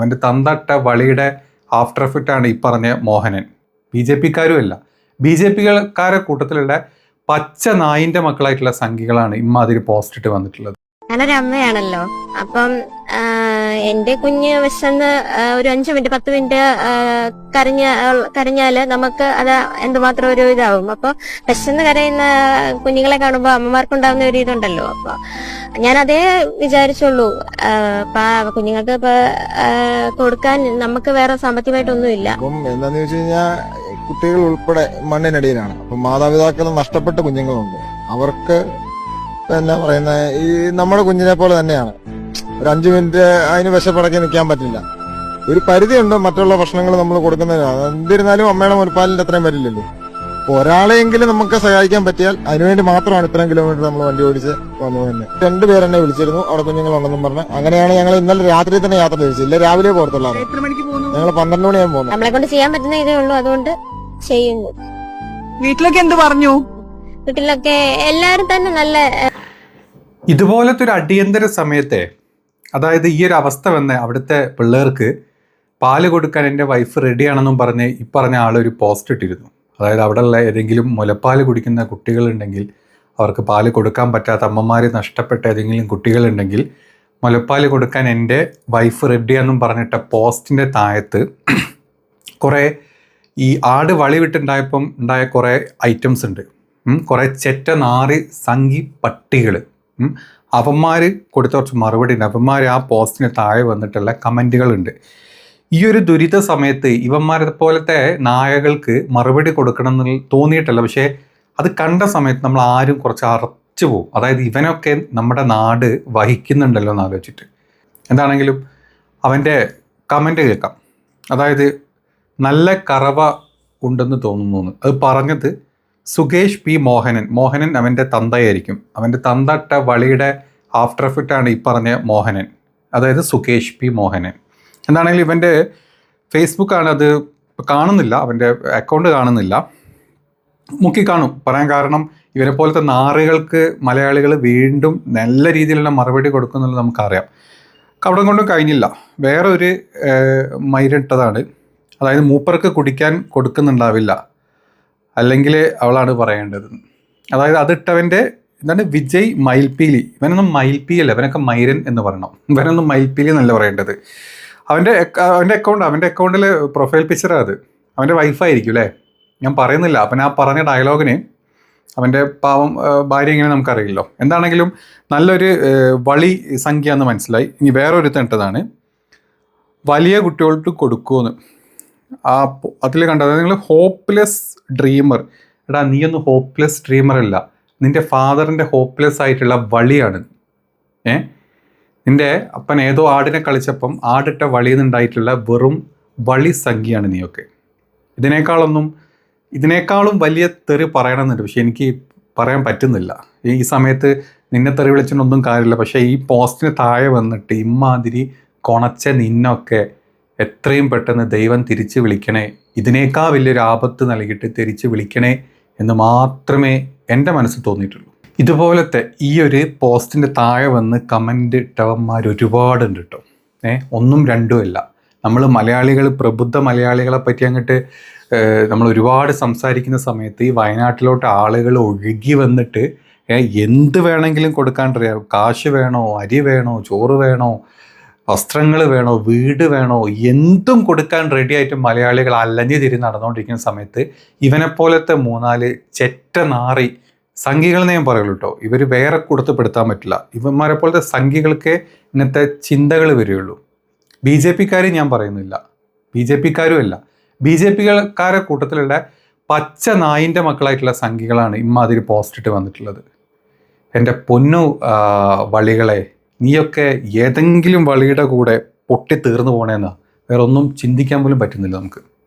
അവന്റെ തന്തട്ട വളിയുടെ after effect ആണ് ഈ പറഞ്ഞ മോഹനൻ. ബി ജെ പിക്കാരുമല്ല. ബി ജെ പിക്കാരെ കൂട്ടത്തിലുള്ള പച്ച നായിന്റെ മക്കളായിട്ടുള്ള സംഖ്യകളാണ് ഇമ്മാതിരി പോസ്റ്റ് ഇട്ട് വന്നിട്ടുള്ളത്. ഞാനൊരു അമ്മയാണല്ലോ. അപ്പം എന്റെ കുഞ്ഞ് വിശന്ന് ഒരു അഞ്ചു മിനിറ്റ് പത്ത് മിനിറ്റ് കരഞ്ഞ കരഞ്ഞാൽ നമുക്ക് അത് എന്തുമാത്രം ഒരു ഇതാവും. അപ്പൊ വിശന്ന് കരയുന്ന കുഞ്ഞുങ്ങളെ കാണുമ്പോ അമ്മമാർക്കുണ്ടാവുന്ന ഒരു ഇതുണ്ടല്ലോ. അപ്പൊ ഞാൻ അതേ വിചാരിച്ചുള്ളൂ. ആ, അപ്പൊ കുഞ്ഞുങ്ങൾക്ക് ഇപ്പൊ കൊടുക്കാൻ നമുക്ക് വേറെ സാമ്പത്തികമായിട്ടൊന്നും ഇല്ല അപ്പം എന്താന്ന് വെച്ച് കഴിഞ്ഞാൽ കുട്ടികൾ ഉൾപ്പെടെ മണ്ണിനടിയിലാണ്. അപ്പം മാതാപിതാക്കൾ നഷ്ടപ്പെട്ട കുഞ്ഞുങ്ങളുണ്ട്. അവർക്ക് എന്നാ പറയുന്ന ഈ നമ്മുടെ കുഞ്ഞിനെ പോലെ തന്നെയാണ്. ഒരു അഞ്ചു മിനിറ്റ് അതിന് വിശപ്പടക്കി നിൽക്കാൻ പറ്റില്ല. ഒരു പരിധിയുണ്ട് മറ്റുള്ള ഭക്ഷണങ്ങൾ നമ്മൾ കൊടുക്കുന്നതിനാണ് എന്നിരുന്നാലും അമ്മയുടെ മുൽപ്പാലിന്റെ അത്രയും വരില്ലല്ലോ. ഒരാളെയെങ്കിലും നമുക്ക് സഹായിക്കാൻ പറ്റിയാൽ അതിനുവേണ്ടി മാത്രമാണ് ഇത്രയും കിലോമീറ്റർ നമ്മൾ വണ്ടി ഓടിച്ച് വന്നു തന്നെ. രണ്ടുപേരെന്നെ വിളിച്ചിരുന്നു. അവിടെ കുഞ്ഞുങ്ങളുണ്ടെന്നും പറഞ്ഞു. അങ്ങനെയാണ് ഞങ്ങൾ ഇന്നലെ രാത്രി തന്നെ യാത്ര തിരിച്ചു ഇല്ല രാവിലെ പോകുന്നു? ഞങ്ങൾ പന്ത്രണ്ട് മണിയാകുമ്പോൾ പോകുന്നു. നമ്മളെ കൊണ്ട് ചെയ്യാൻ പറ്റുന്ന ഇതേ ഉള്ളൂ. അതുകൊണ്ട് ചെയ്യുന്നു. വീട്ടിലൊക്കെ എന്ത് പറഞ്ഞു? വീട്ടിലൊക്കെ എല്ലാരും തന്നെ നല്ല ഇതുപോലത്തെ ഒരു അടിയന്തര സമയത്തെ അതായത് ഈ ഒരു അവസ്ഥ വന്ന് അവിടുത്തെ പിള്ളേർക്ക് പാൽ കൊടുക്കാൻ എന്റെ വൈഫ് റെഡിയാണെന്നും പറഞ്ഞ് ഇപ്പറഞ്ഞ ആളൊരു ആൾ ഒരു പോസ്റ്റ് ഇട്ടിരുന്നു. അതായത് അവിടെയുള്ള ഏതെങ്കിലും മുലപ്പാൽ കുടിക്കുന്ന കുട്ടികളുണ്ടെങ്കിൽ അവർക്ക് പാൽ കൊടുക്കാൻ പറ്റാത്ത അമ്മമാർ നഷ്ടപ്പെട്ട ഏതെങ്കിലും കുട്ടികളുണ്ടെങ്കിൽ മുലപ്പാൽ കൊടുക്കാൻ എന്റെ വൈഫ് റെഡിയാണെന്നും പറഞ്ഞിട്ട പോസ്റ്റിന്റെ താഴത്ത് കുറേ ഈ ആട് വളിവിട്ടുണ്ടായപ്പം ഉണ്ടായ കുറേ ഐറ്റംസ് ഉണ്ട്. കുറേ ചെറ്റ നാറി സംഘി പട്ടികൾ അവന്മാർ കൊടുത്ത കുറച്ച് മറുപടി ഉണ്ട്. അവന്മാർ ആ പോസ്റ്റിന് താഴെ വന്നിട്ടുള്ള കമന്റുകളുണ്ട് ഈ ഒരു ദുരിത സമയത്ത് ഇവന്മാരെ പോലത്തെ നായകൾക്ക് മറുപടി കൊടുക്കണം എന്ന് തോന്നിയിട്ടല്ല. പക്ഷേ അത് കണ്ട സമയത്ത് നമ്മൾ ആരും കുറച്ച് അറച്ചു പോകും. അതായത് ഇവനൊക്കെ നമ്മുടെ നാട് വഹിക്കുന്നുണ്ടല്ലോ എന്ന് ആലോചിച്ചിട്ട്. എന്താണെങ്കിലും അവന്റെ കമന്റ് കേൾക്കാം. അതായത് നല്ല കറവ ഉണ്ടെന്ന് തോന്നുന്നു. അത് പറഞ്ഞത് സുകേഷ് പി മോഹനൻ. മോഹനൻ അവന്റെ തന്തയായിരിക്കും. അവന്റെ തന്തട്ട വളിയുടെ ആഫ്റ്റർ എഫക്റ്റ് ആണ് ഈ പറഞ്ഞ മോഹനൻ. അതായത് സുകേഷ് പി മോഹനൻ. എന്താണെങ്കിലും ഇവന്റെ ഫേസ്ബുക്കാണ് അത് കാണുന്നില്ല അവന്റെ അക്കൗണ്ട് കാണുന്നില്ല. മുക്കി കാണും പറയാൻ കാരണം ഇവരെ പോലത്തെ നാറുകൾക്ക് മലയാളികൾ വീണ്ടും നല്ല രീതിയിലുള്ള മറുപടി കൊടുക്കുന്നുള്ളത് നമുക്കറിയാം. കവടം കൊണ്ടും കഴിഞ്ഞില്ല. വേറെ ഒരു മൈരിട്ടതാണ് അതായത് മൂപ്പർക്ക് കുടിക്കാൻ കൊടുക്കുന്നുണ്ടാവില്ല. അല്ലെങ്കിൽ അവളാണ് പറയേണ്ടത്. അതായത് അതിട്ടവന്റെ എന്താണ്? വിജയ് മയിൽപീലി. ഇവനൊന്നും മയിൽപീലി അല്ല ഇവനൊക്കെ മൈരൻ എന്ന് പറയണം. ഇവനൊന്നും മയിൽപീലി എന്നല്ല പറയേണ്ടത്. അവന്റെ അവന്റെ അക്കൗണ്ട് അവന്റെ അക്കൗണ്ടിൽ പ്രൊഫൈൽ പിക്ചറാണ് അത്. അവന്റെ വൈഫായിരിക്കും അല്ലേ ഞാൻ പറയുന്നില്ല. അപ്പം ഞാൻ പറഞ്ഞ ഡയലോഗിന് അവന്റെ പാവം ഭാര്യ എങ്ങനെ നമുക്കറിയില്ലോ? എന്താണെങ്കിലും നല്ലൊരു വളി സംഖ്യ എന്ന് മനസ്സിലായി. ഇനി വേറൊരു തട്ടതാണ് വലിയ കുട്ടികൾക്ക് കൊടുക്കുമെന്ന് ആ അതിൽ കണ്ടത് നിങ്ങൾ ഹോപ്പ്ലെസ് ഡ്രീമർ എടാ നീയൊന്നും ഹോപ്പ്ലെസ് ഡ്രീമർ അല്ല. നിന്റെ ഫാദറിന്റെ ഹോപ്പ്ലെസ് ആയിട്ടുള്ള വളിയാണ്. ഏ? നിന്റെ അപ്പൻ ഏതോ ആടിനെ കളിച്ചപ്പം ആടിട്ട വളിയിൽ നിന്നുണ്ടായിട്ടുള്ള വെറും വളി സംഖ്യയാണ് നീയൊക്കെ. ഇതിനേക്കാളൊന്നും ഇതിനേക്കാളും വലിയ തെറി പറയണമെന്നുണ്ട്. പക്ഷെ എനിക്ക് പറയാൻ പറ്റുന്നില്ല. ഈ സമയത്ത് നിന്നെ തെറി വിളിച്ചിട്ടൊന്നും കാര്യമില്ല. പക്ഷേ ഈ പോസ്റ്റിന് താഴെ വന്നിട്ട് ഇമ്മാതിരി കൊണച്ച നിന്നൊക്കെ എത്രയും പെട്ടെന്ന് ദൈവം തിരിച്ച് വിളിക്കണേ. ഇതിനേക്കാൾ വലിയൊരു ആപത്ത് നൽകിയിട്ട് തിരിച്ച് വിളിക്കണേ എന്ന് മാത്രമേ എന്റെ മനസ്സിൽ തോന്നിയിട്ടുള്ളൂ. ഇതുപോലത്തെ ഈ ഒരു പോസ്റ്റിന്റെ താഴെ വന്ന് കമന്റ് ഇട്ടവന്മാർ ഒരുപാടുണ്ട് കേട്ടോ ഏ ഒന്നും രണ്ടും അല്ല. നമ്മൾ മലയാളികൾ പ്രബുദ്ധ മലയാളികളെ പറ്റി അങ്ങോട്ട് നമ്മൾ ഒരുപാട് സംസാരിക്കുന്ന സമയത്ത് ഈ വയനാട്ടിലോട്ട് ആളുകൾ ഒഴുകി വന്നിട്ട് എന്ത് വേണമെങ്കിലും കൊടുക്കാണ്ടറിയാം കാശ് വേണോ അരി വേണോ ചോറ് വേണോ വസ്ത്രങ്ങൾ വേണോ വീട് വേണോ എന്തും കൊടുക്കാൻ റെഡി ആയിട്ട് മലയാളികൾ അലഞ്ഞു തിരി നടന്നുകൊണ്ടിരിക്കുന്ന സമയത്ത് ഇവനെപ്പോലത്തെ മൂന്നാൽ ചെറ്റ നാറി സംഘികളെന്ന് ഞാൻ പറയുള്ളൂ കേട്ടോ. ഇവർ വേറെ കൊടുത്തുപെടുത്താൻ പറ്റില്ല. ഇവന്മാരെ പോലത്തെ സംഘികൾക്ക് ഇങ്ങനത്തെ ചിന്തകൾ വരികയുള്ളൂ. ബി ജെ പിക്കാരും ഞാൻ പറയുന്നില്ല. ബി ജെ പിക്കാരും അല്ല. ബി ജെ പിക്കാരെ കൂട്ടത്തിലുള്ള പച്ച നായിന്റെ മക്കളായിട്ടുള്ള സംഘികളാണ് ഇമ്മാതിരി പോസ്റ്റിട്ട് വന്നിട്ടുള്ളത്. എന്റെ പൊന്നു വളികളെ നീയൊക്കെ ഏതെങ്കിലും വളിയുടെ കൂടെ പൊട്ടി തീർന്നു പോണേന്നാ. വേറെ ഒന്നും ചിന്തിക്കാൻ പോലും പറ്റുന്നില്ല നമുക്ക്.